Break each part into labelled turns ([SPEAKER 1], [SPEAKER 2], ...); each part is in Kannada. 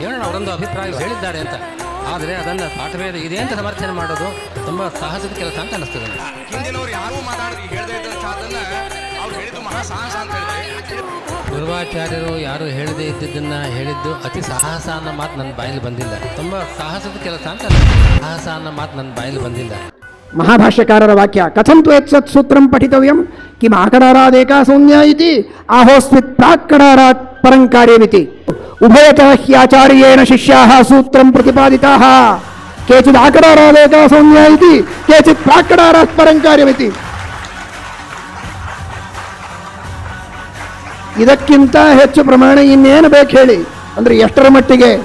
[SPEAKER 1] ಹೇಳೋಣ ಅವರೊಂದು ಅಭಿಪ್ರಾಯ ಹೇಳಿದ್ದಾರೆ ಅಂತ. ಆದರೆ ಅದನ್ನು ಪಾಠವೇದ ಇದೆ ಅಂತ ಸಮರ್ಥನೆ ಮಾಡೋದು ತುಂಬ ಸಾಹಸದ ಕೆಲಸ ಅಂತ ಅನಿಸ್ತದೆ ನನಗೆ.
[SPEAKER 2] ಹಿಂದಿನವ್ರು ಯಾರೂ ಮಾತಾಡಿ ಹೇಳದೇ ಇದ್ದಂಥ ಅದನ್ನ ಅವ್ರು ಹೇಳಿದ್ದು ಮಹಾ ಸಾಹಸ ಅಂತ ಹೇಳಿದ್ರೆ
[SPEAKER 1] ಗುರುವಾಚಾರ್ಯರು ಯಾರು ಹೇಳದೇ ಇದ್ದಿದ್ದನ್ನ ಹೇಳಿದ್ದು ಅತಿ ಸಾಹಸ ಅನ್ನೋ ಮಾತು ನನ್ನ ಬಾಯಲ್ಲಿ ಬಂದಿಲ್ಲ. ತುಂಬ ಸಾಹಸದ ಕೆಲಸ ಅಂತ ಅನಿಸ್ತದೆ. ಸಾಹಸ ಅನ್ನೋ ಮಾತು ನನ್ನ ಬಾಯಲ್ಲಿ ಬಂದಿಲ್ಲ.
[SPEAKER 3] ಮಹಾಭಾಷ್ಯಕಾರರ ವಾಕ್ಯ ಕಥಂತು ಎತ್ಸತ್ ಸೂತ್ರಂ ಪಠಿತವ್ಯಂ ಕಿಮ ಆಕಡಾರಾದೇಕಾ ಸೌಮ್ಯ ಇತಿ ಆಹೋಸ್ಮಿತ್ ಪ್ರಾಕ್ಕಡಾರಾತ್ ಪರಂ ಕಾರ್ಯಮಿತಿ ಉಭಯತಃ ಹ್ಯಾಚಾರ್ಯೇಣ ಶಿಷ್ಯಾ ಸೂತ್ರಂ ಪ್ರತಿಪಾದಿತಾಃ ಕೇಚಿತ್ ಆಕಡಾರಾದೇಕಾ ಸೌಮ್ಯ ಇತಿ ಕೇಚಿತ್ ಪ್ರಾಕಡಾರ ಪರಂ ಕಾರ್ಯಮಿತಿ ಇದಕ್ಕಿಂತ ಹೆಚ್ಚು ಪ್ರಮಾಣ ಇನ್ನೇನು ಬೇಕು ಹೇಳಿ? ಅಂದ್ರೆ ಎಷ್ಟರ ಮಟ್ಟಿಗೆ?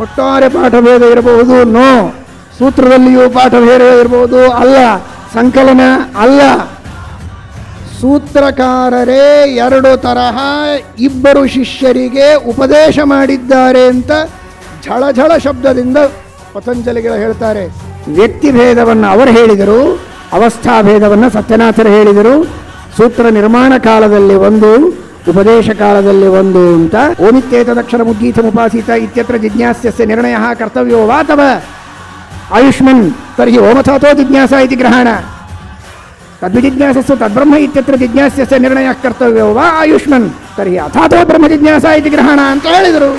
[SPEAKER 3] ಒಟ್ಟಾರೆ ಪಾಠಭೇದ ಇರಬಹುದು? ನೋ. ಸೂತ್ರದಲ್ಲಿಯೂ ಪಾಠಭೇದ ಇರಬಹುದು? ಅಲ್ಲ. ಸಂಕಲನ ಅಲ್ಲ. ಸೂತ್ರಕಾರರೇ ಎರಡು ತರಹ ಇಬ್ಬರು ಶಿಷ್ಯರಿಗೆ ಉಪದೇಶ ಮಾಡಿದ್ದಾರೆ ಅಂತ ಝಳಝಳ ಶಬ್ದದಿಂದ ಪತಂಜಲಿಗಳು ಹೇಳ್ತಾರೆ. ವ್ಯಕ್ತಿ ಭೇದವನ್ನು ಅವರು ಹೇಳಿದರು, ಅವಸ್ಥಾ ಭೇದವನ್ನು ಸತ್ಯನಾಥರು ಹೇಳಿದರು, ಸೂತ್ರ ನಿರ್ಮಾಣ ಕಾಲದಲ್ಲಿ ಒಂದು, ಉಪದೇಶ ಕಾಲದಲ್ಲಿ ಒಂದು ಅಂತ. ಓಮಿತ್ಯೇತದಕ್ಷರ ಮುದ್ಗೀತ ಉಪಾಸಿತ ಇತ್ಯತ್ರ ಜಿಜ್ಞಾಸ್ಯಸ್ಯ ನಿರ್ಣಯ ಕರ್ತವ್ಯೋ ವಾತವ. ಆಯುಷ್ಮನ್ ತರ್ಹಿ ಓಮಥಾತೋ ಜಿಜ್ಞಾಸ ಇತಿ ಗ್ರಹಣ. ತದ್ವಿಜಿಜ್ಞಾಸಸ್ಸು ತದ್ಬ್ರಹ್ಮ ಇತ್ಯತ್ರ ಜಿಜ್ಞಾಸ್ಯಸ್ಯ ನಿರ್ಣಯ ಕರ್ತವ್ಯೋ ವಾ ಆಯುಷ್ಮನ್ ತರ್ಹಿ ಅಥಾತೋ ಬ್ರಹ್ಮ ಜಿಜ್ಞಾಸ ಇತಿ ಗ್ರಹಣ ಅಂತ ಹೇಳಿದರು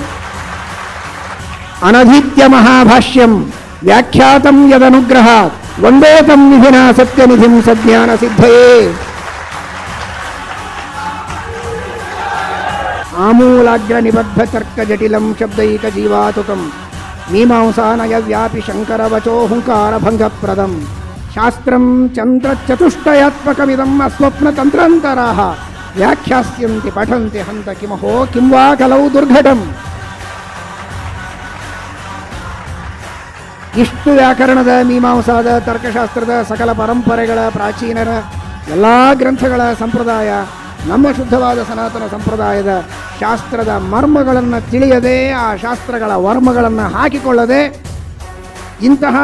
[SPEAKER 3] ಅನಧೀತ್ಯ ಮಹಾಭಾಷ್ಯಂ ವ್ಯಾಖ್ಯಾತಂ ಯದನುಗ್ರಹ ವಂದೇತಂ ವಿಧಿನ ಸತ್ಯನಿಧಿಂ ಸಜ್ಞಾನ ಸಿದ್ಧಯೇ ಆಮೂಲಾಗ್ರ ನಿಬದ್ಧ ತರ್ಕ ಜಟಿಲಂ ಶಬ್ದೈಕ ಜೀವಾತುಕಂ ಮೀಮಾಂಸಾನಯ ವ್ಯಾಪಿ ಶಂಕರ ವಚೋ ಹುಂಕಾರ ಭಂಗಪ್ರದಂ ಶಾಸ್ತ್ರಂ ಚಂದ್ರ ಚತುಷ್ಟಯಾತ್ಮಕಮಿದಂ ಅಸ್ವಪ್ನ ತಂತ್ರಾಂತರಾಹ ವ್ಯಾಖ್ಯಾಸ್ಯಂತಿ ಪಠಂತಿ ಹಂತ ಕಿಮಹೋ ಕಿಂವಾ ಕಲೌ ದುರ್ಘಟಂ. ಇಷ್ಟು ವ್ಯಾಕರಣದ, ಮೀಮಾಂಸಾದ, ತರ್ಕಶಾಸ್ತ್ರದ ಸಕಲ ಪರಂಪರೆಗಳ ಪ್ರಾಚೀನರ ಎಲ್ಲ ಗ್ರಂಥಗಳ ಸಂಪ್ರದಾಯ, ನಮ್ಮ ಶುದ್ಧವಾದ ಸನಾತನ ಸಂಪ್ರದಾಯದ ಶಾಸ್ತ್ರದ ಮರ್ಮಗಳನ್ನು ತಿಳಿಯದೆ ಆ ಶಾಸ್ತ್ರಗಳ ವರ್ಮಗಳನ್ನು ಹಾಕಿಕೊಳ್ಳದೆ ಇಂತಹ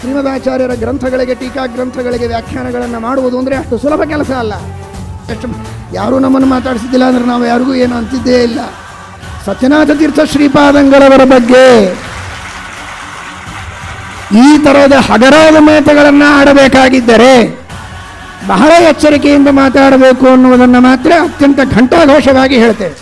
[SPEAKER 3] ಶ್ರೀಮದಾಚಾರ್ಯರ ಗ್ರಂಥಗಳಿಗೆ, ಟೀಕಾ ಗ್ರಂಥಗಳಿಗೆ ವ್ಯಾಖ್ಯಾನಗಳನ್ನು ಮಾಡುವುದು ಅಂದರೆ ಅಷ್ಟು ಸುಲಭ ಕೆಲಸ ಅಲ್ಲ. ಯಾರೂ ನಮ್ಮನ್ನು ಮಾತಾಡಿಸಿದ್ದಿಲ್ಲ ಅಂದ್ರೆ ನಾವು ಯಾರಿಗೂ ಏನು ಅಂತಿದ್ದೇ ಇಲ್ಲ. ಸತ್ಯನಾಥ ತೀರ್ಥ ಶ್ರೀಪಾದಂಗಳವರ ಬಗ್ಗೆ ಈ ತರಹದ ಹಗರಾದ ಮಾತುಗಳನ್ನು ಆಡಬೇಕಾಗಿದ್ದರೆ ಬಹಳ ಎಚ್ಚರಿಕೆಯಿಂದ ಮಾತಾಡಬೇಕು ಅನ್ನುವುದನ್ನು ಮಾತ್ರ ಅತ್ಯಂತ ಘಂಟಾಘೋಷವಾಗಿ ಹೇಳ್ತೇವೆ.